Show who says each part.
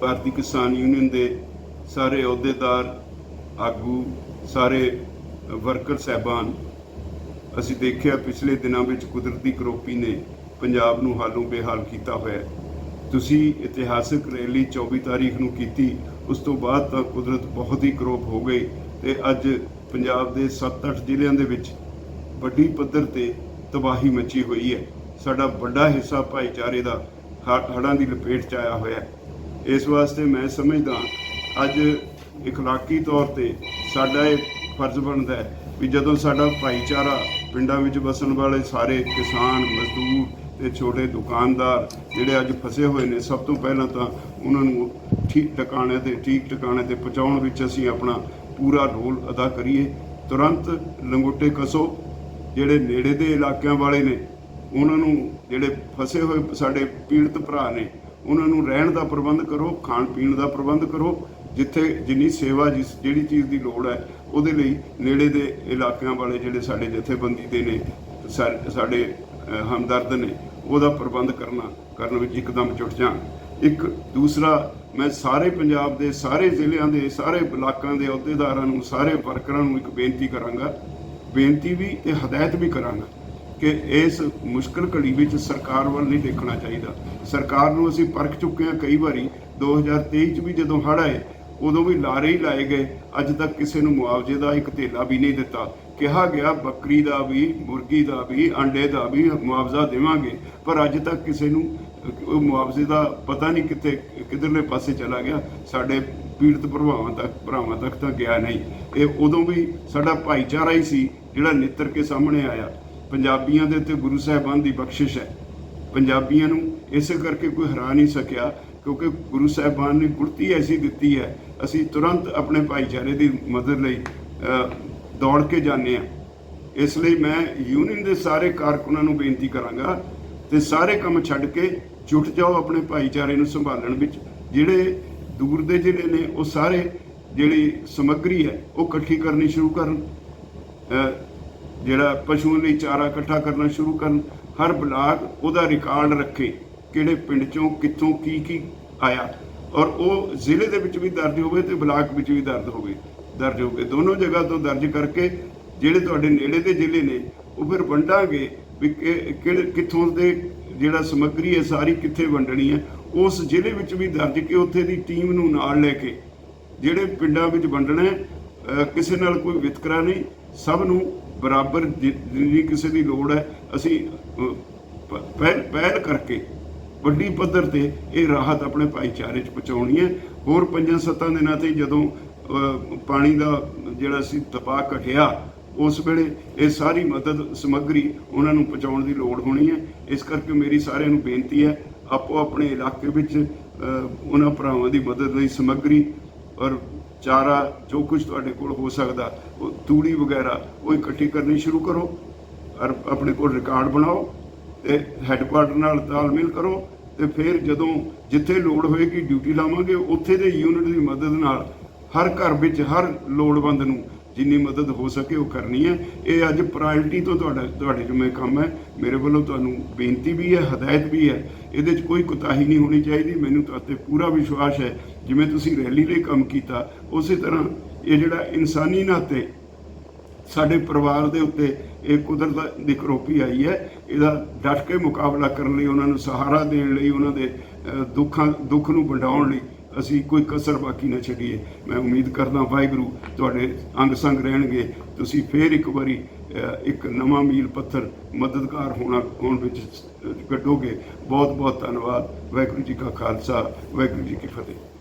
Speaker 1: ਭਾਰਤੀ ਕਿਸਾਨ ਯੂਨੀਅਨ ਦੇ ਸਾਰੇ ਅਹੁਦੇਦਾਰ, ਆਗੂ, ਸਾਰੇ ਵਰਕਰ ਸਹਿਬਾਨ, ਅਸੀਂ ਦੇਖਿਆ ਪਿਛਲੇ ਦਿਨਾਂ ਵਿੱਚ ਕੁਦਰਤੀ ਕਰੋਪੀ ਨੇ ਪੰਜਾਬ ਨੂੰ ਹਾਲੋਂ ਬੇਹਾਲ ਕੀਤਾ ਹੋਇਆ ਤੁਸੀਂ ਇਤਿਹਾਸਕ ਰੈਲੀ 24 ਤਾਰੀਖ ਨੂੰ ਕੀਤੀ, ਉਸ ਤੋਂ ਬਾਅਦ ਤਾਂ ਕੁਦਰਤ ਬਹੁਤ ਹੀ ਕਰੋਪ ਹੋ ਗਈ ਤੇ ਅੱਜ ਪੰਜਾਬ ਦੇ 7-8 ਜ਼ਿਲ੍ਹਿਆਂ ਦੇ ਵਿੱਚ ਵੱਡੀ ਪੱਧਰ ਤੇ ਤਬਾਹੀ ਮਚੀ ਹੋਈ ਹੈ। ਸਾਡਾ ਵੱਡਾ ਹਿੱਸਾ ਭਾਈਚਾਰੇ ਦਾ ਹ- ਹੜ੍ਹਾਂ ਦੀ ਲਪੇਟ 'ਚ ਆਇਆ ਹੋਇਆ ਹੈ। ਇਸ ਵਾਸਤੇ ਮੈਂ ਸਮਝਦਾ ਅੱਜ ਇਖਲਾਕੀ ਤੌਰ ਤੇ ਸਾਡਾ ਇਹ ਫਰਜ਼ ਬਣਦਾ ਹੈ ਵੀ ਜਦੋਂ ਸਾਡਾ ਭਾਈਚਾਰਾ ਪਿੰਡਾਂ ਵਿੱਚ ਵਸਣ ਵਾਲੇ ਸਾਰੇ ਕਿਸਾਨ, ਮਜ਼ਦੂਰ ਤੇ ਛੋਟੇ ਦੁਕਾਨਦਾਰ ਜਿਹੜੇ ਅੱਜ ਫਸੇ ਹੋਏ ਨੇ, ਸਭ ਤੋਂ ਪਹਿਲਾਂ ਤਾਂ ਉਹਨਾਂ ਨੂੰ ਠੀਕ ਟਿਕਾਣੇ ਤੇ, ਠੀਕ ਟਿਕਾਣੇ ਤੇ ਪਹੁੰਚਾਉਣ ਵਿੱਚ ਅਸੀਂ ਆਪਣਾ ਪੂਰਾ ਰੋਲ ਅਦਾ ਕਰੀਏ। ਤੁਰੰਤ ਲੰਗੋਟੇ ਕਸੋ, ਜਿਹੜੇ ਨੇੜੇ ਦੇ ਇਲਾਕਿਆਂ ਵਾਲੇ ਨੇ, ਉਹਨਾਂ ਨੂੰ ਜਿਹੜੇ ਫਸੇ ਹੋਏ ਸਾਡੇ ਪੀੜਤ ਭਰਾ ਨੇ ਉਹਨਾਂ ਨੂੰ ਰਹਿਣ ਦਾ ਪ੍ਰਬੰਧ ਕਰੋ, ਖਾਣ ਪੀਣ ਦਾ ਪ੍ਰਬੰਧ ਕਰੋ, ਜਿੱਥੇ ਜਿੰਨੀ ਸੇਵਾ ਜਿਸ ਜਿਹੜੀ ਚੀਜ਼ ਦੀ ਲੋੜ ਹੈ, ਉਹਦੇ ਲਈ ਨੇੜੇ ਦੇ ਇਲਾਕਿਆਂ ਵਾਲੇ ਜਿਹੜੇ ਸਾਡੇ ਜਥੇਬੰਦੀ ਦੇ ਨੇ ਸਾਡੇ ਹਮਦਰਦ ਨੇ, ਉਹਦਾ ਪ੍ਰਬੰਧ ਕਰਨਾ, ਕਰਨ ਵਿੱਚ ਇੱਕਦਮ ਜੁਟ ਜਾਣ। ਇੱਕ ਦੂਸਰਾ, ਮੈਂ ਸਾਰੇ ਪੰਜਾਬ ਦੇ, ਸਾਰੇ ਜ਼ਿਲ੍ਹਿਆਂ ਦੇ, ਸਾਰੇ ਬਲਾਕਾਂ ਦੇ ਅਹੁਦੇਦਾਰਾਂ ਨੂੰ, ਸਾਰੇ ਵਰਕਰਾਂ ਨੂੰ ਇੱਕ ਬੇਨਤੀ ਕਰਾਂਗਾ। ਬੇਨਤੀ ਵੀ ਤੇ ਹਦਾਇਤ ਵੀ ਕਰਾਂਗਾ ਕਿ ਇਸ ਮੁਸ਼ਕਲ ਘੜੀ ਵਿੱਚ ਸਰਕਾਰ ਵੱਲ ਨਹੀਂ ਦੇਖਣਾ ਚਾਹੀਦਾ। ਸਰਕਾਰ ਨੂੰ ਅਸੀਂ ਪਰਖ ਚੁੱਕੇ ਹਾਂ ਕਈ ਵਾਰੀ। 2023 ਚ ਵੀ ਜਦੋਂ ਹੜ੍ਹ ਆਏ, ਉਦੋਂ ਵੀ ਲਾਰੇ ਹੀ ਲਾਏ ਗਏ। ਅੱਜ ਤੱਕ ਕਿਸੇ ਨੂੰ ਮੁਆਵਜ਼ੇ ਦਾ ਇੱਕ ਧੇਲਾ ਵੀ ਨਹੀਂ ਦਿੱਤਾ। ਕਿਹਾ ਗਿਆ, ਬੱਕਰੀ ਦਾ ਵੀ, ਮੁਰਗੀ ਦਾ ਵੀ, ਅੰਡੇ ਦਾ ਵੀ ਮੁਆਵਜ਼ਾ ਦੇਵਾਂਗੇ। ਪਰ ਅੱਜ ਤੱਕ ਕਿਸੇ ਨੂੰ ਉਹ ਮੁਆਵਜ਼ੇ ਦਾ ਪਤਾ ਨਹੀਂ ਕਿੱਥੇ, ਕਿਧਰਲੇ ਪਾਸੇ ਚਲਾ ਗਿਆ। ਸਾਡੇ ਪੀੜਤ ਭਰਾਵਾਂ ਤੱਕ ਭਰਾਵਾਂ ਤੱਕ ਤਾਂ ਗਿਆ ਨਹੀਂ। ਇਹ ਉਦੋਂ ਵੀ ਸਾਡਾ ਭਾਈਚਾਰਾ ਹੀ ਸੀ ਜਿਹੜਾ ਨਿੱਤਰ ਕੇ ਸਾਹਮਣੇ ਆਇਆ। ਪੰਜਾਬੀਆਂ ਦੇ ਉੱਤੇ ਗੁਰੂ ਸਾਹਿਬਾਨ ਦੀ ਬਖਸ਼ਿਸ਼ ਹੈ। ਪੰਜਾਬੀਆਂ ਨੂੰ ਇਸੇ ਕਰਕੇ ਕੋਈ ਹਰਾ ਨਹੀਂ ਸਕਿਆ, ਕਿਉਂਕਿ ਗੁਰੂ ਸਾਹਿਬਾਨ ਨੇ ਗੁਰਤੀ ਐਸੀ ਦਿੱਤੀ ਹੈ, ਅਸੀਂ ਤੁਰੰਤ ਆਪਣੇ ਭਾਈਚਾਰੇ ਦੀ ਮਦਦ ਲਈ ਦੌੜ ਕੇ ਜਾਂਦੇ ਹਾਂ। ਇਸ ਲਈ ਮੈਂ ਯੂਨੀਅਨ ਦੇ ਸਾਰੇ ਕਾਰਕੁਨਾਂ ਨੂੰ ਬੇਨਤੀ ਕਰਾਂਗਾ ਤੇ ਸਾਰੇ ਕੰਮ ਛੱਡ ਕੇ ਜੁਟ ਜਾਓ ਆਪਣੇ ਭਾਈਚਾਰੇ ਨੂੰ ਸੰਭਾਲਣ ਵਿੱਚ। ਜਿਹੜੇ ਦੂਰ ਦੇ ਜ਼ਿਲ੍ਹੇ ਨੇ, ਉਹ ਸਾਰੇ ਜਿਹੜੀ ਸਮੱਗਰੀ ਹੈ, ਉਹ ਇਕੱਠੀ ਕਰਨੀ ਸ਼ੁਰੂ ਕਰਨ। ਜਿਹੜਾ ਪਸ਼ੂਆਂ ਲਈ ਚਾਰਾ ਇਕੱਠਾ ਕਰਨਾ ਸ਼ੁਰੂ ਕਰਨ, ਹਰ ਬਲਾਕ ਉਹਦਾ ਰਿਕਾਰਡ ਰੱਖੇ ਕਿਹੜੇ ਪਿੰਡ ਚੋਂ, ਕਿੱਥੋਂ, ਕੀ ਕੀ ਆਇਆ। ਔਰ ਉਹ ਜ਼ਿਲ੍ਹੇ ਦੇ ਵਿੱਚ ਵੀ ਦਰਜ ਹੋਵੇ ਤੇ ਬਲਾਕ ਵਿੱਚ ਵੀ ਦਰਜ ਹੋਵੇ ਦਰਜ ਹੋਵੇ। ਦੋਨੋਂ ਜਗ੍ਹਾ ਤੋਂ ਦਰਜ ਕਰਕੇ ਜਿਹੜੇ ਤੁਹਾਡੇ ਨੇੜੇ ਦੇ ਜ਼ਿਲ੍ਹੇ ਨੇ, ਉਹ ਫਿਰ ਵੰਡਾਂਗੇ ਵੀ ਕਿਹੜੇ, ਕਿੱਥੋਂ ਦੇ ਜਿਹੜਾ ਸਮੱਗਰੀ ਹੈ, ਸਾਰੀ ਕਿੱਥੇ ਵੰਡਣੀ ਹੈ। ਉਸ ਜ਼ਿਲ੍ਹੇ ਵਿੱਚ ਵੀ ਦਰਜ ਕੇ ਉੱਥੇ ਦੀ ਟੀਮ ਨੂੰ ਨਾਲ ਲੈ ਕੇ ਜਿਹੜੇ ਪਿੰਡਾਂ ਵਿੱਚ ਵੰਡਣਾ ਕਿਸੇ ਨਾਲ ਕੋਈ ਵਿਤਕਰਾ ਨਹੀਂ, ਸਭ ਨੂੰ ਬਰਾਬਰ ਜਿ- ਜਿੰਨੀ ਕਿਸੇ ਦੀ ਲੋੜ ਹੈ, ਅਸੀਂ ਪਹਿਲ ਪਹਿਲ ਕਰਕੇ ਵੱਡੀ ਪੱਧਰ ਤੇ ਇਹ ਰਾਹਤ ਆਪਣੇ ਭਾਈਚਾਰੇ 'ਚ ਪਹੁੰਚਾਉਣੀ ਹੈ। ਹੋਰ ਪੰਜਾਂ ਸੱਤਾਂ ਦਿਨਾਂ ਤੇ ਜਦੋਂ ਪਾਣੀ ਦਾ ਜਿਹੜਾ ਸੀ ਦਬਾਅ ਘਟਿਆ, ਉਸ ਵੇਲੇ ਇਹ ਸਾਰੀ ਮਦਦ ਸਮੱਗਰੀ ਉਹਨਾਂ ਨੂੰ ਪਹੁੰਚਾਉਣ ਦੀ ਲੋੜ ਹੋਣੀ ਹੈ। ਇਸ ਕਰਕੇ ਮੇਰੀ ਸਾਰਿਆਂ ਨੂੰ ਬੇਨਤੀ ਹੈ ਆਪੋ ਆਪਣੇ ਇਲਾਕੇ ਵਿੱਚ ਉਹਨਾਂ ਭਰਾਵਾਂ ਦੀ ਮਦਦ ਲਈ ਸਮੱਗਰੀ ਔਰ ਚਾਰਾ, ਜੋ ਕੁਝ ਤੁਹਾਡੇ ਕੋਲ ਹੋ ਸਕਦਾ, ਉਹ ਤੂੜੀ ਵਗੈਰਾ, ਉਹ ਇਕੱਠੀ ਕਰਨੀ ਸ਼ੁਰੂ ਕਰੋ। ਔਰ ਆਪਣੇ ਕੋਲ ਰਿਕਾਰਡ ਬਣਾਓ ਤੇ ਹੈੱਡਕੁਆਟਰ ਨਾਲ ਤਾਲਮੇਲ ਕਰੋ ਤੇ ਫਿਰ ਜਦੋਂ ਜਿੱਥੇ ਲੋੜ ਹੋਏਗੀ ਡਿਊਟੀ ਲਾਵਾਂਗੇ, ਉੱਥੇ ਦੇ ਯੂਨਿਟ ਦੀ ਮਦਦ ਨਾਲ ਹਰ ਘਰ ਵਿੱਚ ਹਰ ਲੋੜਵੰਦ ਨੂੰ ਜਿੰਨੀ ਮਦਦ ਹੋ ਸਕੇ ਉਹ ਕਰਨੀ ਹੈ। ਇਹ ਅੱਜ ਪ੍ਰਾਇੋਰਟੀ ਤੋਂ ਤੁਹਾਡਾ, ਤੁਹਾਡੇ ਜਿਵੇਂ ਕੰਮ ਹੈ, ਮੇਰੇ ਵੱਲੋਂ ਤੁਹਾਨੂੰ ਬੇਨਤੀ ਵੀ ਹੈ, ਹਦਾਇਤ ਵੀ ਹੈ। ਇਹਦੇ 'ਚ ਕੋਈ ਕੁਤਾਹੀ ਨਹੀਂ ਹੋਣੀ ਚਾਹੀਦੀ। ਮੈਨੂੰ ਤੁਹਾਤੇ ਪੂਰਾ ਵਿਸ਼ਵਾਸ ਹੈ, ਜਿਵੇਂ ਤੁਸੀਂ ਰੈਲੀ ਲਈ ਕੰਮ ਕੀਤਾ, ਉਸੇ ਤਰ੍ਹਾਂ ਇਹ ਜਿਹੜਾ ਇਨਸਾਨੀ ਨਾਤੇ ਸਾਡੇ ਪਰਿਵਾਰ ਦੇ ਉੱਤੇ ਇਹ ਕੁਦਰਤ ਦੀ ਕਰੋਪੀ ਆਈ ਹੈ, ਇਹਦਾ ਡਟ ਕੇ ਮੁਕਾਬਲਾ ਕਰਨ ਲਈ, ਉਹਨਾਂ ਨੂੰ ਸਹਾਰਾ ਦੇਣ ਲਈ, ਉਹਨਾਂ ਦੇ ਦੁੱਖਾਂ, ਦੁੱਖ ਨੂੰ ਵੰਡਾਉਣ ਲਈ ਅਸੀਂ ਕੋਈ ਕਸਰ ਬਾਕੀ ਨਾ ਛੱਡੀਏ। ਮੈਂ ਉਮੀਦ ਕਰਦਾ ਵਾਹਿਗੁਰੂ ਤੁਹਾਡੇ ਅੰਗ ਸੰਗ ਰਹਿਣਗੇ। ਤੁਸੀਂ ਫੇਰ ਇੱਕ ਵਾਰੀ ਇੱਕ ਨਵਾਂ ਮੀਲ ਪੱਥਰ ਮਦਦਗਾਰ ਹੋਣਾ, ਹੋਣ ਵਿੱਚ ਕੱਢੋਗੇ। ਬਹੁਤ ਬਹੁਤ ਧੰਨਵਾਦ। ਵਾਹਿਗੁਰੂ ਜੀ ਕਾ ਖਾਲਸਾ, ਵਾਹਿਗੁਰੂ ਜੀ ਕੀ ਫਤਿਹ।